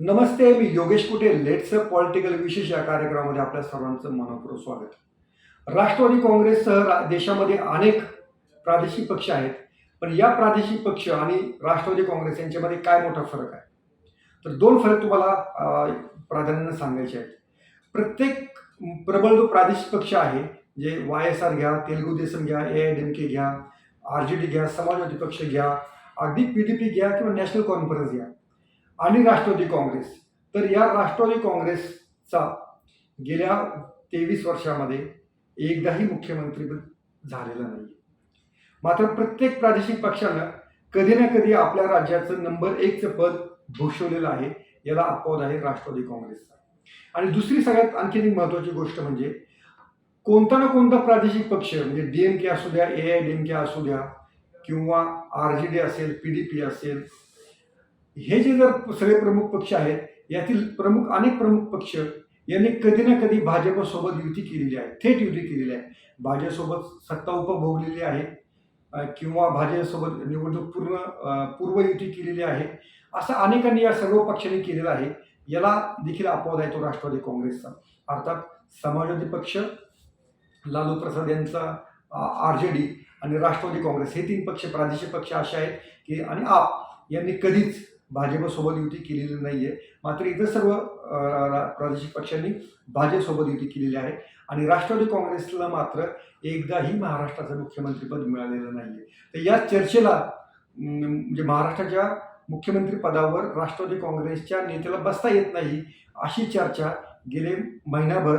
नमस्ते मी Yogesh Kute lets political विशेष या कार्यक्रमामध्ये आपल्या सर्वांचं मनपूर्वक स्वागत. राष्ट्रवादी काँग्रेससह रा- देशामध्ये अनेक प्रादेशिक पक्ष आहेत पण या प्रादेशिक पक्ष आणि राष्ट्रवादी काँग्रेस यांच्यामध्ये काय मोठा फरक आहे? तर दोन फरक तुम्हाला प्राधान्यानं सांगायचे आहेत. प्रत्येक प्रबळ जो प्रादेशिक पक्ष आहे जे वाय एस आर घ्या तेलुगू देसम घ्या A I D M K घ्या आर जे डी घ्या समाजवादी पक्ष घ्या अगदी पी डी पी घ्या किंवा नॅशनल कॉन्फरन्स घ्या आणि राष्ट्रवादी काँग्रेस. तर या राष्ट्रवादी काँग्रेसचा गेल्या तेवीस वर्षामध्ये एकदाही मुख्यमंत्री झालेला नाही मात्र प्रत्येक प्रादेशिक पक्षानं कधी ना कधी आपल्या राज्याचं नंबर एकचं पद भूषवलेलं आहे याला अपवाद आहे राष्ट्रवादी काँग्रेसचा. आणि दुसरी सगळ्यात आणखी एक महत्त्वाची गोष्ट म्हणजे कोणता ना कोणता प्रादेशिक पक्ष म्हणजे डी एम के असू द्या A I D M K असू द्या किंवा आर जी डी असेल पी डी पी असेल हे जे जर सगळे प्रमुख पक्ष आहेत यातील प्रमुख अनेक प्रमुख पक्ष यांनी कधी ना कधी भाजपसोबत युती केलेली आहे थेट युती केलेली आहे. भाजपसोबत सत्ता उपभोगलेली आहे किंवा भाजपसोबत निवडणूक पूर्ण पूर्व युती केलेली आहे असं अनेकांनी या सर्व पक्षांनी केलेलं आहे. याला देखील अपवाद आहे तो राष्ट्रवादी काँग्रेसचा. अर्थात समाजवादी पक्ष लालू प्रसाद यांचा आर जे डी आणि राष्ट्रवादी काँग्रेस हे तीन पक्ष प्रादेशिक पक्ष असे आहेत की आणि आप यांनी कधीच भाजपसोबत युती केलेली नाही आहे मात्र इतर सर्व प्रादेशिक पक्षांनी भाजपसोबत युती केलेली आहे. आणि राष्ट्रवादी काँग्रेसला मात्र एकदाही महाराष्ट्राचं मुख्यमंत्रीपद मिळालेलं नाही आहे तर या चर्चेला म्हणजे महाराष्ट्राच्या मुख्यमंत्रीपदावर राष्ट्रवादी काँग्रेसच्या नेत्याला बसता येत नाही अशी चर्चा गेले महिनाभर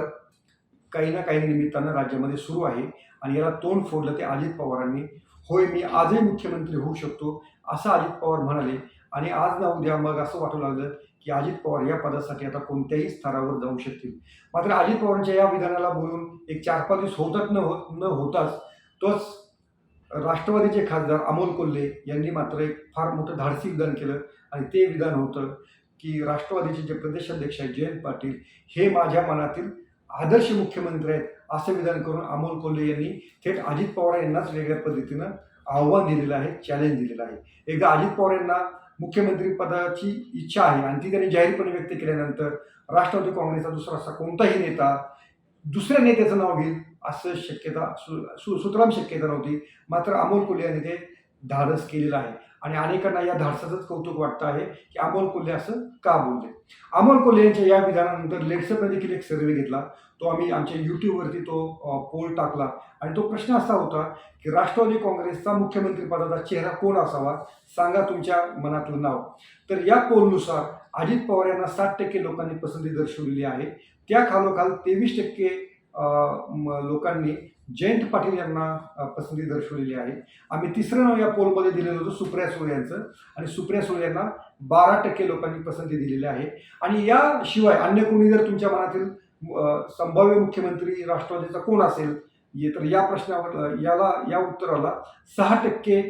काही ना काही निमित्तानं राज्यामध्ये सुरू आहे. आणि याला तोंड फोडलं ते अजित पवारांनी होय मी आजही मुख्यमंत्री होऊ शकतो असं अजित पवार म्हणाले. आणि आज ना उद्या मग असं वाटू लागलं की अजित पवार या पदासाठी आता कोणत्याही स्तरावर जाऊ शकतील. मात्र अजित पवारांच्या या विधानाला बोलून एक चार पाच दिवस होतच न होत न होताच तोच राष्ट्रवादीचे खासदार अमोल कोल्हे यांनी मात्र एक फार मोठं धाडसी विधान केलं. आणि ते विधान होतं की राष्ट्रवादीचे जे प्रदेशाध्यक्ष आहेत जयंत पाटील हे माझ्या मनातील आदर्श मुख्यमंत्री आहेत. असं विधान करून अमोल कोल्हे यांनी थेट अजित पवार यांनाच वेगळ्या पद्धतीनं आव्हान दिलेलं आहे चॅलेंज दिलेलं आहे. एकदा अजित पवार यांना मुख्यमंत्री पदाची इच्छा आहे आणि ती त्यांनी जाहीरपणे व्यक्त केल्यानंतर राष्ट्रवादी काँग्रेसचा दुसरा असा कोणताही नेता दुसऱ्या नेत्याचं नाव घेईल असं शक्यता सु सु सुतराम शक्यता नव्हती. मात्र अमोल कोल्हे यांनी ते धाडस केलेलं आहे. आणि अनेकांना या धाडसाचंच कौतुक वाटतं आहे की अमोल कोल्हे असं का बोलले? अमोल कोल्हे यांच्या या विधानानंतर लेट्सअपने देखील एक सर्वे घेतला. तो आम्ही आमच्या यूट्यूबवरती तो पोल टाकला. आणि तो प्रश्न असा होता की राष्ट्रवादी काँग्रेसचा मुख्यमंत्रीपदाचा चेहरा कोण असावा? सांगा तुमच्या मनातलं नाव. तर या पोलनुसार अजित पवार यांना साठ टक्के लोकांनी पसंती दर्शवलेली आहे. त्या खालोखाल तेवीस टक्के म- लोकांनी जयंत पाटील यांना पसंती दर्शवलेली आहे. आम्ही तिसरं नाव या पोलमध्ये दिलेलं होतं सुप्रिया सुळे यांचं. आणि सुप्रिया सुळे यांना बारा टक्के लोकांनी पसंती दिलेली आहे. आणि याशिवाय अन्य कोणी जर तुमच्या मनातील संभाव्य मुख्यमंत्री राष्ट्रवादीचा कोण असेल ये तर या प्रश्नावर याला या उत्तराला सहा टक्के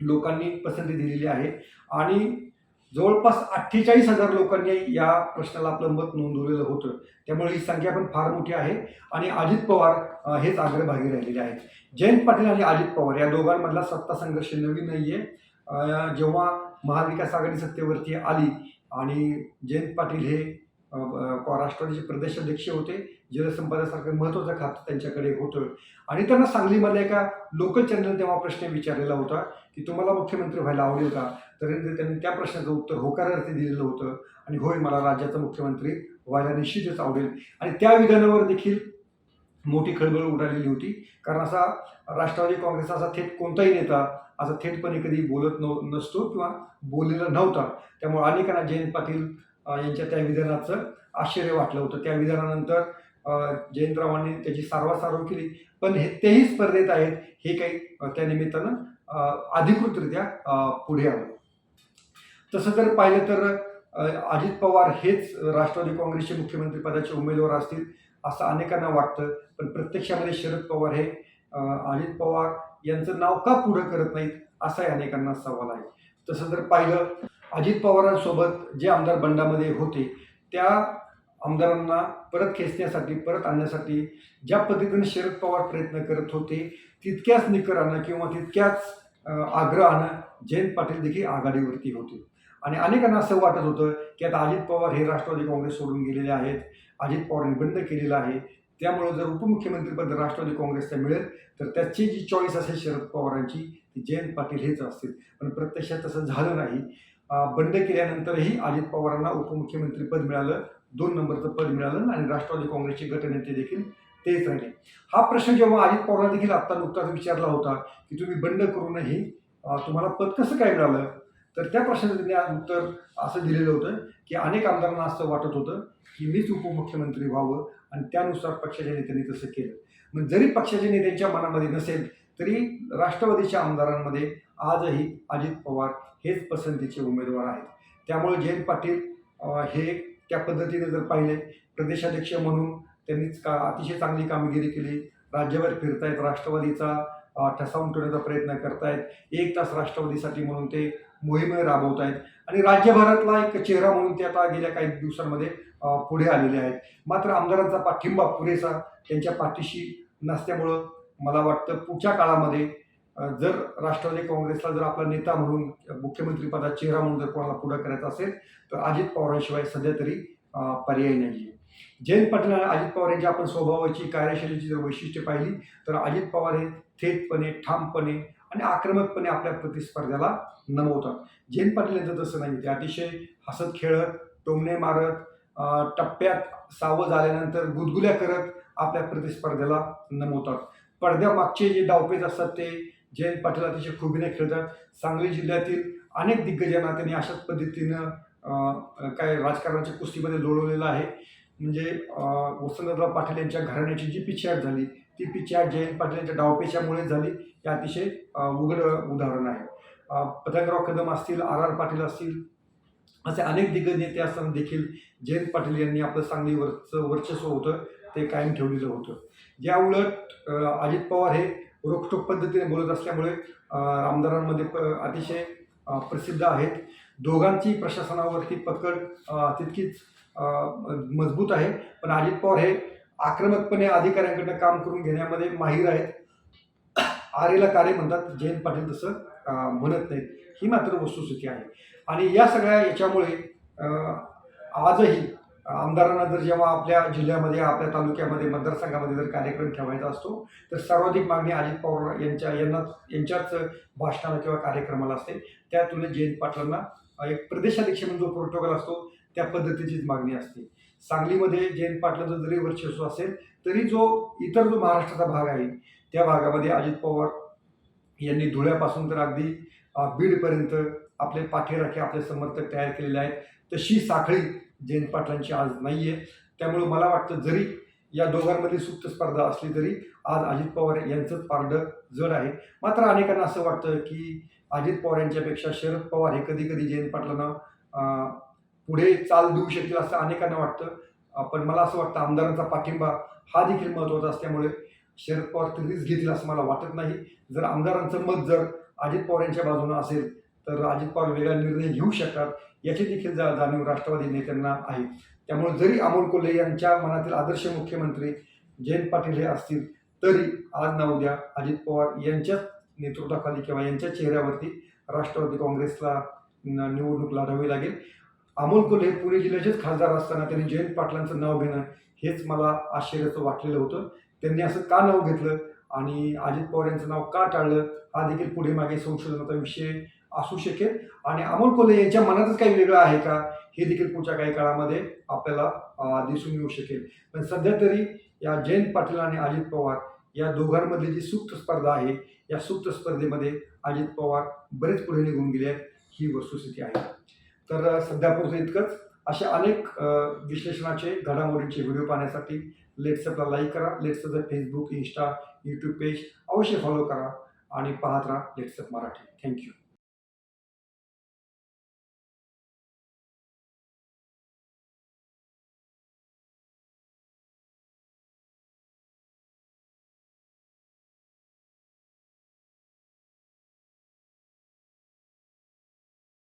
लोकांनी पसंती दिलेली आहे. आणि जवळपास अठ्ठेचाळीस हजार लोकांनी या प्रश्नाला आपलं मत नोंदवलेलं होतं. त्यामुळे ही संख्या पण फार मोठी आहे. आणि अजित पवार हेच अग्रभागी राहिलेले आहेत. जयंत पाटील आणि अजित पवार या दोघांमधला सत्ता संघर्ष नवीन नाही आहे जेव्हा महाविकास आघाडी सत्तेवरती आली आणि जयंत पाटील हे राष्ट्रवादीचे प्रदेशाध्यक्ष होते जलसंपदासारखं महत्त्वाचं खातं त्यांच्याकडे होतं. आणि त्यांना सांगलीमधल्या एका लोकल चॅनल तेव्हा प्रश्न विचारलेला होता की तुम्हाला मुख्यमंत्री व्हायला आवडेल का? तर त्यांनी त्या प्रश्नाचं उत्तर होकारार्थी दिलेलं होतं. आणि होय मला राज्याचा मुख्यमंत्री व्हायला निश्चितच आवडेल. आणि त्या विधानावर देखील मोठी खळबळ उडालेली होती. कारण असा राष्ट्रवादी काँग्रेसचा असा थेट कोणताही नेता असा थेटपणे कधी बोलत नव नसतो किंवा बोललेला नव्हता. त्यामुळे अनेकांना जयंत पाटील यांच्या त्या विधानाचं आश्चर्य वाटलं होतं. त्या विधानानंतर जयंतरावांनी त्याची सारवासारव केली. पण हे तेही स्पर्धेत आहेत हे काही त्या निमित्तानं अधिकृतरित्या पुढे आलं. तसं जर पाहिलं तर अजित पवार हेच राष्ट्रवादी काँग्रेसचे मुख्यमंत्री पदाचे उमेदवार असतील असं अनेकांना वाटतं. पण प्रत्यक्षामध्ये शरद पवार हे अजित पवार यांचं नाव का पुढं करत नाहीत असाही अनेकांना सवाल आहे. तसं जर पाहिलं अजित पवारांसोबत जे आमदार बंडामध्ये होते त्या आमदारांना परत खेचण्यासाठी परत आणण्यासाठी ज्या पद्धतीने शरद पवार प्रयत्न करत होते तितक्याच निकरानं किंवा तितक्याच आग्रहानं जयंत पाटील देखील आघाडीवरती होते. आणि अनेकांना असं वाटत होतं की आता अजित पवार हे राष्ट्रवादी काँग्रेस सोडून गेलेले आहेत अजित पवारांनी बंद केलेलं आहे. त्यामुळं जर उपमुख्यमंत्रीपद राष्ट्रवादी काँग्रेसला मिळेल तर त्याची जी चॉईस असेल शरद पवारांची ती जयंत पाटील हेच असतील. पण प्रत्यक्षात तसं झालं नाही. बंड केल्यानंतरही अजित पवारांना उपमुख्यमंत्रीपद मिळालं. दोन नंबरचं पद मिळालं आणि राष्ट्रवादी काँग्रेसचे गटनेते देखील तेच राहिले. हा प्रश्न जेव्हा अजित पवारांना देखील आत्ता नुकताच विचारला होता की तुम्ही बंड करूनही तुम्हाला पद कसं काय मिळालं? तर त्या प्रश्नाचं त्यांनी उत्तर असं दिलेलं होतं की अनेक आमदारांना असं वाटत होतं की मीच उपमुख्यमंत्री व्हावं आणि त्यानुसार पक्षाच्या नेत्यांनी तसं केलं. मग जरी पक्षाच्या नेत्यांच्या मनामध्ये नसेल तरी राष्ट्रवादीच्या आमदारांमध्ये आजही अजित पवार हेच पसंतीचे उमेदवार आहेत. त्यामुळे जयंत पाटील हे त्या पद्धतीने जर पाहिले प्रदेशाध्यक्ष म्हणून त्यांनीच का अतिशय चांगली कामगिरी केली. राज्यभर फिरतायत राष्ट्रवादीचा ठसावून ठेवण्याचा प्रयत्न करतायत. एक तास राष्ट्रवादीसाठी म्हणून ते मोहीम राबवत आहेत आणि राज्यभरातला एक चेहरा म्हणून ते आता गेल्या काही दिवसांमध्ये पुढे आलेले आहेत. मात्र आमदारांचा पाठिंबा पुरेसा त्यांच्या पाठीशी नसल्यामुळं मला वाटतं पुढच्या काळामध्ये जर राष्ट्रवादी काँग्रेसला जर आपला नेता म्हणून मुख्यमंत्रीपदा चेहरा म्हणून जर कोणाला पुढं करायचं असेल तर अजित पवारांशिवाय सध्या तरी पर्याय नाही आहे जयंत पाटील आणि अजित पवार यांची आपण स्वभावाची कार्यशैलीची जर वैशिष्ट्ये पाहिली तर अजित पवार हे थेटपणे ठामपणे आणि आक्रमकपणे आपल्या प्रतिस्पर्ध्याला नमवतात. जयंत पाटील यांचं तसं नाही. ते अतिशय हसत खेळत टोमणे मारत टप्प्यात सावध आल्यानंतर गुदगुल्या करत आपल्या प्रतिस्पर्ध्याला नमवतात. पडद्यामागचे जे डावपेच असतात ते जयंत पाटील अतिशय खुबीने खेळतात. सांगली जिल्ह्यातील अनेक दिग्गजांना त्यांनी अशाच पद्धतीनं काय राजकारणाच्या कुस्तीमध्ये लोळवलेलं आहे. म्हणजे वसंतराव पाटील यांच्या घराण्याची जी पिछाट झाली ती पिछाट जयंत पाटील यांच्या डावपेशामुळे झाली हे अतिशय उघड उदाहरण आहे. पतंगराव कदम असतील आर आर पाटील असतील असे अनेक दिग्गज नेते असताना देखील जयंत पाटील यांनी आपलं सांगलीवरचं वर्चस्व होतं ते कायम ठेवलेलं होतं. या उलट अजित पवार हे रोखटोक पद्धतीने बोलत असल्यामुळे आमदारांमध्ये प अतिशय प्रसिद्ध आहेत. दोघांची प्रशासनावरती पकड तितकीच मजबूत आहे. पण अजित पवार हे आक्रमकपणे अधिकाऱ्यांकडनं काम करून घेण्यामध्ये माहीर आहेत. आरेला कार्य म्हणतात जयंत पाटील तसं म्हणत नाहीत. ही मात्र वस्तुस्थिती आहे. आणि या सगळ्या याच्यामुळे आजही आमदारांना जर जेव्हा आपल्या जिल्ह्यामध्ये आपल्या तालुक्यामध्ये मतदारसंघामध्ये जर कार्यक्रम ठेवायचा असतो तर सर्वाधिक मागणी अजित पवार यांच्या यांना यांच्याच भाषणाला किंवा कार्यक्रमाला असते. त्या तुलनेत जयंत पाटलांना एक प्रदेशाध्यक्ष म्हणून जो प्रोटोकॉल असतो त्या पद्धतीचीच मागणी असते. सांगलीमध्ये जयंत पाटलांचं जरी वर्चस्व असेल तरी जो इतर जो महाराष्ट्राचा भाग आहे त्या भागामध्ये अजित पवार यांनी धुळ्यापासून तर अगदी बीडपर्यंत आपले पाठीराखे आपले समर्थक तयार केलेले आहेत. तशी साखळी जयंत पाटलांची आज नाही आहे त्यामुळे मला वाटतं जरी या दोघांमध्ये सुप्त स्पर्धा असली तरी आज अजित पवार यांचंच पारडं जड आहे. मात्र अनेकांना असं वाटतं की अजित पवार यांच्यापेक्षा शरद पवार हे कधी कधी जयंत पाटलांना पुढे चाल देऊ शकतील असं अनेकांना वाटतं. पण मला असं वाटतं आमदारांचा पाठिंबा हा देखील महत्त्वाचा असल्यामुळे शरद पवार कधीच घेतील असं मला वाटत नाही. जर आमदारांचं मत जर अजित पवार यांच्या बाजूनं असेल तर अजित पवार वेगळा निर्णय घेऊ शकतात याची देखील जा जाणीव राष्ट्रवादी नेत्यांना आहे. त्यामुळे जरी अमोल कोल्हे यांच्या मनातील आदर्श मुख्यमंत्री जयंत पाटील हे असतील तरी आज ना उद्या अजित पवार यांच्याच नेतृत्वाखाली किंवा यांच्या चेहऱ्यावरती राष्ट्रवादी काँग्रेसला निवडणूक लढावी लागेल. अमोल कोल्हे पुणे जिल्ह्याचेच खासदार असताना त्यांनी जयंत पाटलांचं नाव घेणं हेच मला आश्चर्याचं वाटलेलं होतं. त्यांनी असं का नाव घेतलं आणि अजित पवार यांचं नाव का टाळलं हा देखील पुढे मागे संशोधनाचा विषय असू शकेल. आणि अमोल कोल्हे यांच्या मनातच काही वेगळं आहे का? हे देखील पुढच्या काही काळामध्ये आपल्याला दिसून येऊ शकेल. पण सध्या तरी या जयंत पाटील आणि अजित पवार या दोघांमधली जी सुप्त स्पर्धा आहे या सुप्त स्पर्धेमध्ये अजित पवार बरेच पुढे निघून गेले आहेत. ही वस्तुस्थिती आहे. तर सध्या पुढचं इतकंच. अशा अनेक विश्लेषणाचे घडामोडींचे व्हिडिओ पाहण्यासाठी लेट्सअपला लाईक करा. लेट्सअपचं फेसबुक इंस्टा यूट्यूब पेज अवश्य फॉलो करा आणि पाहत राहा लेट्सअप मराठी. थँक्यू